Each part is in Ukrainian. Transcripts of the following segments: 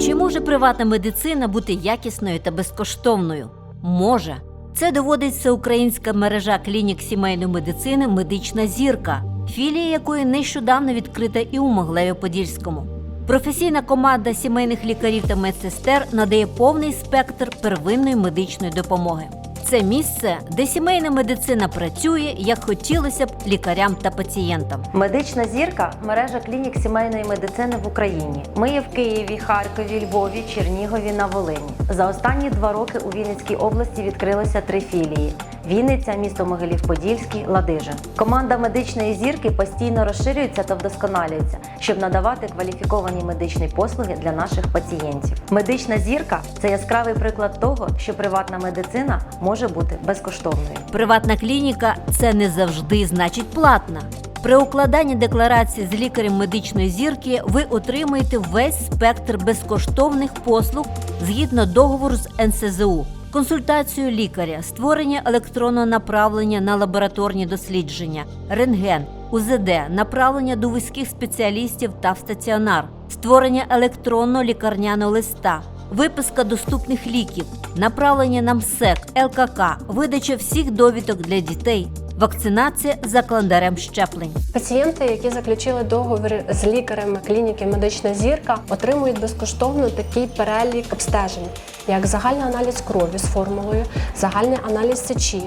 Чи може приватна медицина бути якісною та безкоштовною? Може. Це доводить всеукраїнська мережа клінік сімейної медицини Медична зірка, філія якої нещодавно відкрита і у Моглею-Подільському. Професійна команда сімейних лікарів та медсестер надає повний спектр первинної медичної допомоги. Це місце, де сімейна медицина працює, як хотілося б лікарям та пацієнтам. Медична зірка мережа клінік сімейної медицини в Україні. Ми є в Києві, Харкові, Львові, Чернігові на Волині. За останні два роки у Вінницькій області відкрилося три філії: Вінниця, місто Могилів-Подільський, Ладижин. Команда медичної зірки постійно розширюється та вдосконалюється, щоб надавати кваліфіковані медичні послуги для наших пацієнтів. Медична зірка це яскравий приклад того, що приватна медицина може бути безкоштовною. Приватна клініка це не завжди значить платна. При укладанні декларації з лікарем медичної зірки ви отримаєте весь спектр безкоштовних послуг згідно договору з НСЗУ. Консультацію лікаря, створення електронного направлення на лабораторні дослідження, рентген, УЗД, направлення до вузьких спеціалістів та в стаціонар, створення електронного лікарняного листа, виписка доступних ліків, направлення на МСЕК, ЛКК, видача всіх довідок для дітей, вакцинація за календарем щеплень. Пацієнти, які заключили договір з лікарем клініки Медична зірка, отримують безкоштовно такий перелік обстежень, як загальний аналіз крові з формулою, загальний аналіз сечі,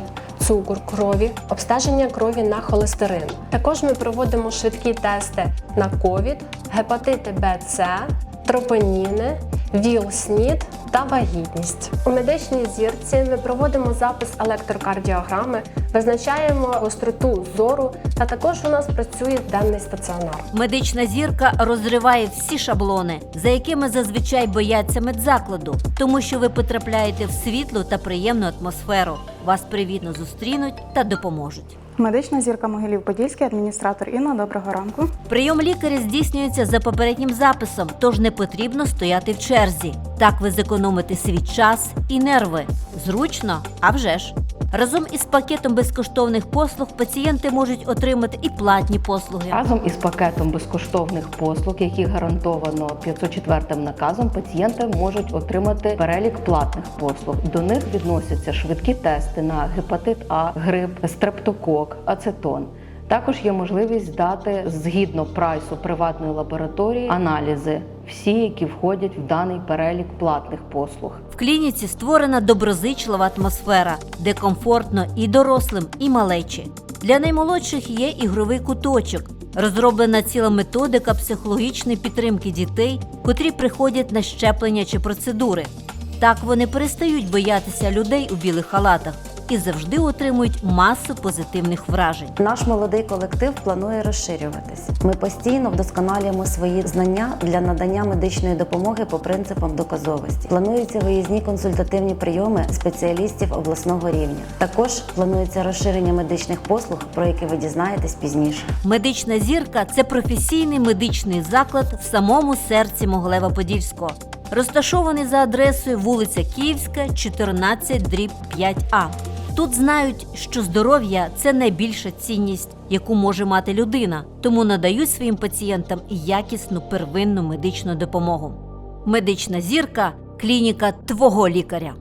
цукор крові, обстеження крові на холестерин. Також ми проводимо швидкі тести на ковід, гепатити Б, С, тропоніни, ВІЛ-СНІД та вагітність. У медичній зірці ми проводимо запис електрокардіограми, визначаємо гостроту зору, та також у нас працює денний стаціонар. Медична зірка розриває всі шаблони, за якими зазвичай бояться медзакладу, тому що ви потрапляєте в світлу та приємну атмосферу. Вас привітно зустрінуть та допоможуть. Медична зірка Могилів-Подільський, адміністратор Інна. Доброго ранку. Прийом лікаря здійснюється за попереднім записом, тож не потрібно стояти в черзі. Так ви зекономите свій час і нерви. Зручно, а вже ж. Разом із пакетом безкоштовних послуг пацієнти можуть отримати і платні послуги. Разом із пакетом безкоштовних послуг, які гарантовано 504 наказом, пацієнти можуть отримати перелік платних послуг. До них відносяться швидкі тести на гепатит А, грип, стрептокок, ацетон. Також є можливість здати згідно прайсу приватної лабораторії аналізи, всі, які входять в даний перелік платних послуг. В клініці створена доброзичлива атмосфера, де комфортно і дорослим, і малечі. Для наймолодших є ігровий куточок. Розроблена ціла методика психологічної підтримки дітей, котрі приходять на щеплення чи процедури. Так вони перестають боятися людей у білих халатах і завжди отримують масу позитивних вражень. Наш молодий колектив планує розширюватись. Ми постійно вдосконалюємо свої знання для надання медичної допомоги по принципам доказовості. Плануються виїзні консультативні прийоми спеціалістів обласного рівня. Також планується розширення медичних послуг, про які ви дізнаєтесь пізніше. Медична зірка це професійний медичний заклад в самому серці Моглева-Подільського. Розташований за адресою вулиця Київська, 14, дріб 5А. Тут знають, що здоров'я це найбільша цінність, яку може мати людина, тому надають своїм пацієнтам якісну первинну медичну допомогу. Медична зірка клініка твого лікаря.